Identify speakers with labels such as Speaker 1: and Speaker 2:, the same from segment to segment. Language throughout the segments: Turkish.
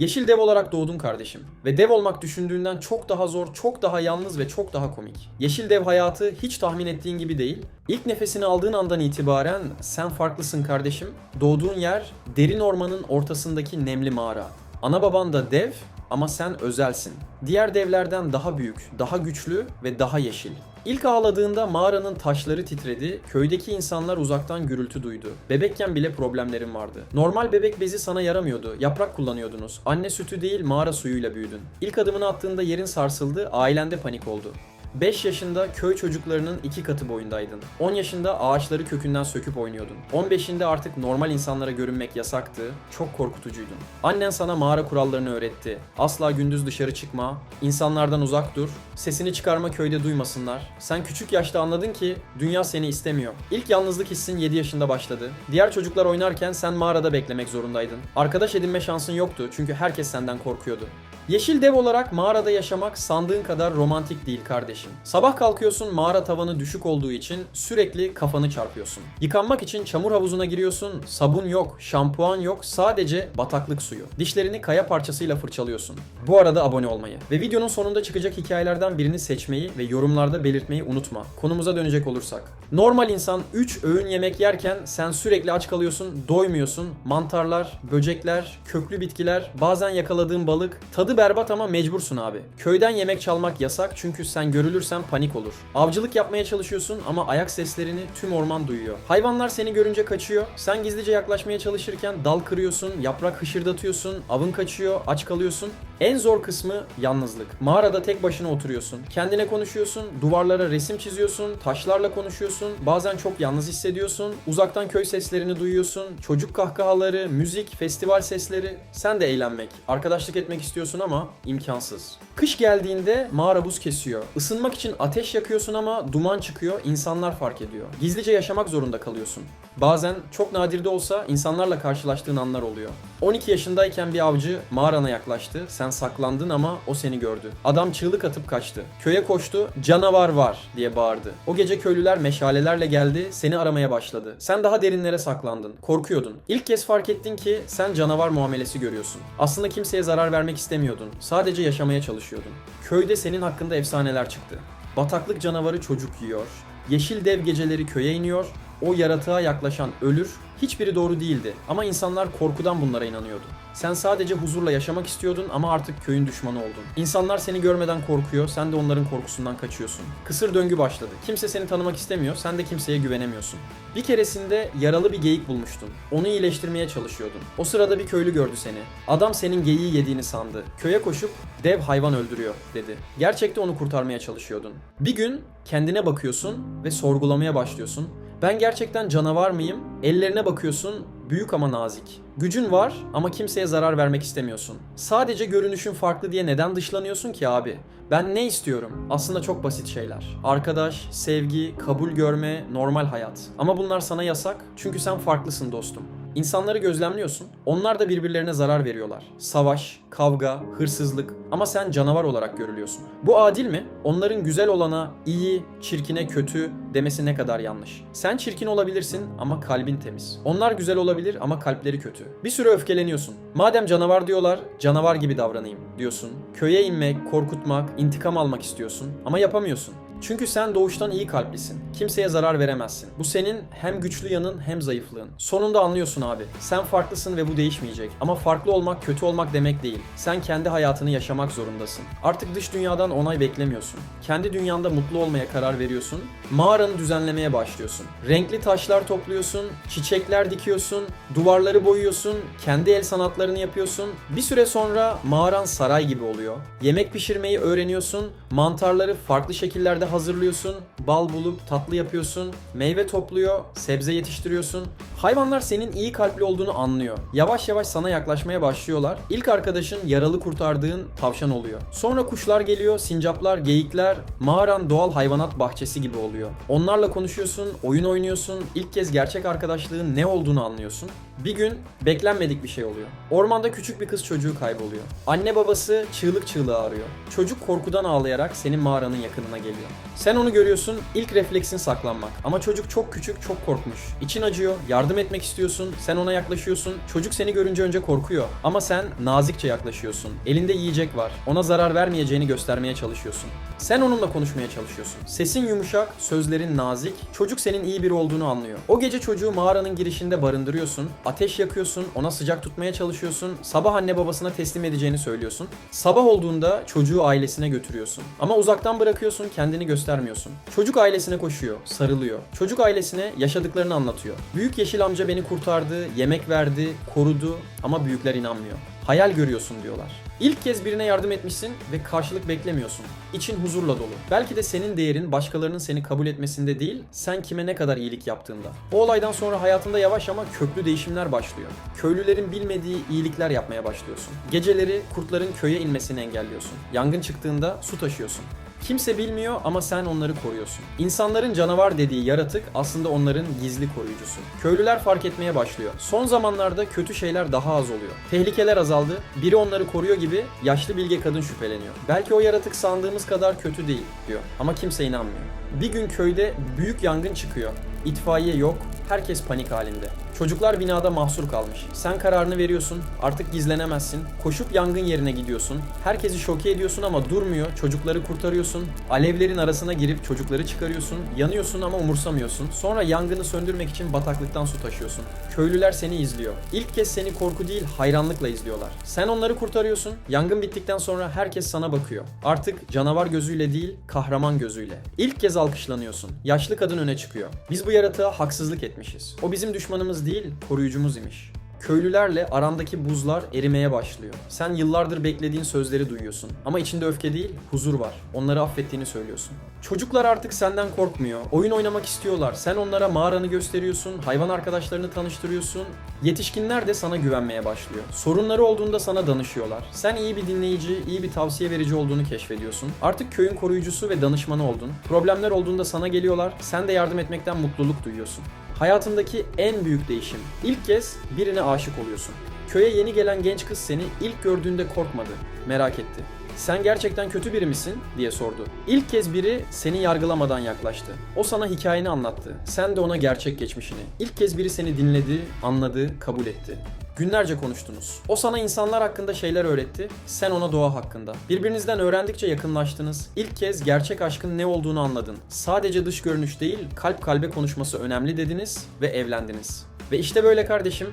Speaker 1: Yeşil dev olarak doğdun kardeşim. Ve dev olmak düşündüğünden çok daha zor, çok daha yalnız ve çok daha komik. Yeşil dev hayatı hiç tahmin ettiğin gibi değil. İlk nefesini aldığın andan itibaren sen farklısın kardeşim. Doğduğun yer derin ormanın ortasındaki nemli mağara. Ana baban da dev ama sen özelsin. Diğer devlerden daha büyük, daha güçlü ve daha yeşil. İlk ağladığında mağaranın taşları titredi, köydeki insanlar uzaktan gürültü duydu. Bebekken bile problemlerin vardı. Normal bebek bezi sana yaramıyordu, yaprak kullanıyordunuz. Anne sütü değil mağara suyuyla büyüdün. İlk adımını attığında yerin sarsıldı, ailende panik oldu. 5 yaşında köy çocuklarının iki katı boyundaydın. 10 yaşında ağaçları kökünden söküp oynuyordun. 15'inde artık normal insanlara görünmek yasaktı, çok korkutucuydun. Annen sana mağara kurallarını öğretti. Asla gündüz dışarı çıkma, insanlardan uzak dur, sesini çıkarma köyde duymasınlar. Sen küçük yaşta anladın ki dünya seni istemiyor. İlk yalnızlık hissin 7 yaşında başladı. Diğer çocuklar oynarken sen mağarada beklemek zorundaydın. Arkadaş edinme şansın yoktu çünkü herkes senden korkuyordu. Yeşil dev olarak mağarada yaşamak sandığın kadar romantik değil kardeşim. Sabah kalkıyorsun mağara tavanı düşük olduğu için sürekli kafanı çarpıyorsun. Yıkanmak için çamur havuzuna giriyorsun, sabun yok, şampuan yok, sadece bataklık suyu. Dişlerini kaya parçasıyla fırçalıyorsun. Bu arada abone olmayı ve videonun sonunda çıkacak hikayelerden birini seçmeyi ve yorumlarda belirtmeyi unutma. Konumuza dönecek olursak. Normal insan 3 öğün yemek yerken sen sürekli aç kalıyorsun, doymuyorsun. Mantarlar, böcekler, köklü bitkiler, bazen yakaladığın balık. Tadı berbat ama mecbursun abi. Köyden yemek çalmak yasak çünkü sen görülürsen panik olur. Avcılık yapmaya çalışıyorsun ama ayak seslerini tüm orman duyuyor. Hayvanlar seni görünce kaçıyor. Sen gizlice yaklaşmaya çalışırken dal kırıyorsun, yaprak hışırdatıyorsun, avın kaçıyor, aç kalıyorsun. En zor kısmı yalnızlık. Mağarada tek başına oturuyorsun. Kendine konuşuyorsun, duvarlara resim çiziyorsun, taşlarla konuşuyorsun. Bazen çok yalnız hissediyorsun. Uzaktan köy seslerini duyuyorsun. Çocuk kahkahaları, müzik, festival sesleri. Sen de eğlenmek, arkadaşlık etmek istiyorsun ama imkansız. Kış geldiğinde mağara buz kesiyor. Isınmak için ateş yakıyorsun ama duman çıkıyor, insanlar fark ediyor. Gizlice yaşamak zorunda kalıyorsun. Bazen çok nadir de olsa insanlarla karşılaştığın anlar oluyor. 12 yaşındayken bir avcı mağarana yaklaştı. Sen saklandın ama o seni gördü. Adam çığlık atıp kaçtı. Köye koştu. Canavar var diye bağırdı. O gece köylüler meşalelerle geldi. Seni aramaya başladı. Sen daha derinlere saklandın. Korkuyordun. İlk kez fark ettin ki sen canavar muamelesi görüyorsun. Aslında kimseye zarar vermek istemiyordun. Sadece yaşamaya çalışıyordun. Köyde senin hakkında efsaneler çıktı. Bataklık canavarı çocuk yiyor. Yeşil dev geceleri köye iniyor. O yaratığa yaklaşan ölür. Hiçbiri doğru değildi ama insanlar korkudan bunlara inanıyordu. Sen sadece huzurla yaşamak istiyordun ama artık köyün düşmanı oldun. İnsanlar seni görmeden korkuyor, sen de onların korkusundan kaçıyorsun. Kısır döngü başladı. Kimse seni tanımak istemiyor, sen de kimseye güvenemiyorsun. Bir keresinde yaralı bir geyik bulmuştun. Onu iyileştirmeye çalışıyordun. O sırada bir köylü gördü seni. Adam senin geyiği yediğini sandı. Köye koşup dev hayvan öldürüyor dedi. Gerçekte onu kurtarmaya çalışıyordun. Bir gün kendine bakıyorsun ve sorgulamaya başlıyorsun. Ben gerçekten canavar mıyım? Ellerine bakıyorsun, büyük ama nazik. Gücün var ama kimseye zarar vermek istemiyorsun. Sadece görünüşün farklı diye neden dışlanıyorsun ki abi? Ben ne istiyorum? Aslında çok basit şeyler. Arkadaş, sevgi, kabul görme, normal hayat. Ama bunlar sana yasak çünkü sen farklısın dostum. İnsanları gözlemliyorsun. Onlar da birbirlerine zarar veriyorlar. Savaş, kavga, hırsızlık ama sen canavar olarak görülüyorsun. Bu adil mi? Onların güzel olana iyi, çirkine kötü demesi ne kadar yanlış. Sen çirkin olabilirsin ama kalbin temiz. Onlar güzel olabilir ama kalpleri kötü. Bir süre öfkeleniyorsun. Madem canavar diyorlar, canavar gibi davranayım diyorsun. Köye inmek, korkutmak, intikam almak istiyorsun ama yapamıyorsun. Çünkü sen doğuştan iyi kalplisin. Kimseye zarar veremezsin. Bu senin hem güçlü yanın hem zayıflığın. Sonunda anlıyorsun abi. Sen farklısın ve bu değişmeyecek. Ama farklı olmak kötü olmak demek değil. Sen kendi hayatını yaşamak zorundasın. Artık dış dünyadan onay beklemiyorsun. Kendi dünyanda mutlu olmaya karar veriyorsun. Mağaranı düzenlemeye başlıyorsun. Renkli taşlar topluyorsun, çiçekler dikiyorsun, duvarları boyuyorsun, kendi el sanatlarını yapıyorsun. Bir süre sonra mağaran saray gibi oluyor. Yemek pişirmeyi öğreniyorsun, mantarları farklı şekillerde hazırlıyorsun, bal bulup tatlı yapıyorsun, meyve topluyor, sebze yetiştiriyorsun. Hayvanlar senin iyi kalpli olduğunu anlıyor. Yavaş yavaş sana yaklaşmaya başlıyorlar. İlk arkadaşın yaralı kurtardığın tavşan oluyor. Sonra kuşlar geliyor, sincaplar, geyikler, mağaran doğal hayvanat bahçesi gibi oluyor. Onlarla konuşuyorsun, oyun oynuyorsun, ilk kez gerçek arkadaşlığın ne olduğunu anlıyorsun. Bir gün beklenmedik bir şey oluyor. Ormanda küçük bir kız çocuğu kayboluyor. Anne babası çığlık çığlığa arıyor. Çocuk korkudan ağlayarak senin mağaranın yakınına geliyor. Sen onu görüyorsun ilk refleksin saklanmak. Ama çocuk çok küçük, çok korkmuş. İçin acıyor, yardım etmek istiyorsun, sen ona yaklaşıyorsun. Çocuk seni görünce önce korkuyor. Ama sen nazikçe yaklaşıyorsun. Elinde yiyecek var. Ona zarar vermeyeceğini göstermeye çalışıyorsun. Sen onunla konuşmaya çalışıyorsun. Sesin yumuşak, sözlerin nazik. Çocuk senin iyi biri olduğunu anlıyor. O gece çocuğu mağaranın girişinde barındırıyorsun. Ateş yakıyorsun, ona sıcak tutmaya çalışıyorsun. Sabah anne babasına teslim edeceğini söylüyorsun. Sabah olduğunda çocuğu ailesine götürüyorsun. Ama uzaktan bırakıyorsun, kendini göstermiyorsun. Çocuk ailesine koşuyor, sarılıyor. Çocuk ailesine yaşadıklarını anlatıyor. Büyük yeşil amca beni kurtardı, yemek verdi, korudu ama büyükler inanmıyor. Hayal görüyorsun diyorlar. İlk kez birine yardım etmişsin ve karşılık beklemiyorsun. İçin huzurla dolu. Belki de senin değerin başkalarının seni kabul etmesinde değil, sen kime ne kadar iyilik yaptığında. O olaydan sonra hayatında yavaş ama köklü değişimler başlıyor. Köylülerin bilmediği iyilikler yapmaya başlıyorsun. Geceleri kurtların köye inmesini engelliyorsun. Yangın çıktığında su taşıyorsun. Kimse bilmiyor ama sen onları koruyorsun. İnsanların canavar dediği yaratık aslında onların gizli koruyucusu. Köylüler fark etmeye başlıyor. Son zamanlarda kötü şeyler daha az oluyor. Tehlikeler azaldı. Biri onları koruyor gibi yaşlı bilge kadın şüpheleniyor. Belki o yaratık sandığımız kadar kötü değil diyor. Ama kimse inanmıyor. Bir gün köyde büyük yangın çıkıyor. İtfaiye yok. Herkes panik halinde. Çocuklar binada mahsur kalmış. Sen kararını veriyorsun. Artık gizlenemezsin. Koşup yangın yerine gidiyorsun. Herkesi şoke ediyorsun ama durmuyor. Çocukları kurtarıyorsun. Alevlerin arasına girip çocukları çıkarıyorsun. Yanıyorsun ama umursamıyorsun. Sonra yangını söndürmek için bataklıktan su taşıyorsun. Köylüler seni izliyor. İlk kez seni korku değil hayranlıkla izliyorlar. Sen onları kurtarıyorsun. Yangın bittikten sonra herkes sana bakıyor. Artık canavar gözüyle değil kahraman gözüyle. İlk kez alkışlanıyorsun. Yaşlı kadın öne çıkıyor. Biz bu yaratığa haksızlık etmişiz. O bizim düşmanımız değil, koruyucumuz imiş. Köylülerle arandaki buzlar erimeye başlıyor. Sen yıllardır beklediğin sözleri duyuyorsun. Ama içinde öfke değil, huzur var. Onları affettiğini söylüyorsun. Çocuklar artık senden korkmuyor. Oyun oynamak istiyorlar. Sen onlara mağaranı gösteriyorsun, hayvan arkadaşlarını tanıştırıyorsun. Yetişkinler de sana güvenmeye başlıyor. Sorunları olduğunda sana danışıyorlar. Sen iyi bir dinleyici, iyi bir tavsiye verici olduğunu keşfediyorsun. Artık köyün koruyucusu ve danışmanı oldun. Problemler olduğunda sana geliyorlar. Sen de yardım etmekten mutluluk duyuyorsun. Hayatındaki en büyük değişim. İlk kez birine aşık oluyorsun. Köye yeni gelen genç kız seni ilk gördüğünde korkmadı, merak etti. Sen gerçekten kötü biri misin diye sordu. İlk kez biri seni yargılamadan yaklaştı. O sana hikayeni anlattı. Sen de ona gerçek geçmişini. İlk kez biri seni dinledi, anladı, kabul etti. Günlerce konuştunuz. O sana insanlar hakkında şeyler öğretti, sen ona doğa hakkında. Birbirinizden öğrendikçe yakınlaştınız. İlk kez gerçek aşkın ne olduğunu anladın. Sadece dış görünüş değil, kalp kalbe konuşması önemli dediniz ve evlendiniz. Ve işte böyle kardeşim,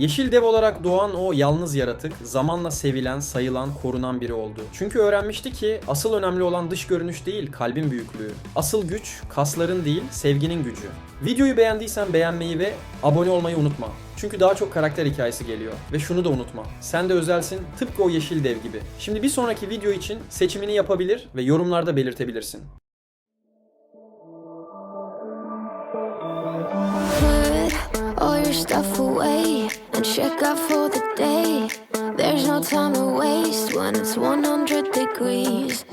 Speaker 1: Yeşil dev olarak doğan o yalnız yaratık zamanla sevilen, sayılan, korunan biri oldu. Çünkü öğrenmişti ki asıl önemli olan dış görünüş değil, kalbin büyüklüğü. Asıl güç kasların değil, sevginin gücü. Videoyu beğendiysen beğenmeyi ve abone olmayı unutma. Çünkü daha çok karakter hikayesi geliyor. Ve şunu da unutma. Sen de özelsin tıpkı o yeşil dev gibi. Şimdi bir sonraki video için seçimini yapabilir ve yorumlarda belirtebilirsin.
Speaker 2: All your stuff away and check out for the day. There's no time to waste when it's 100 degrees.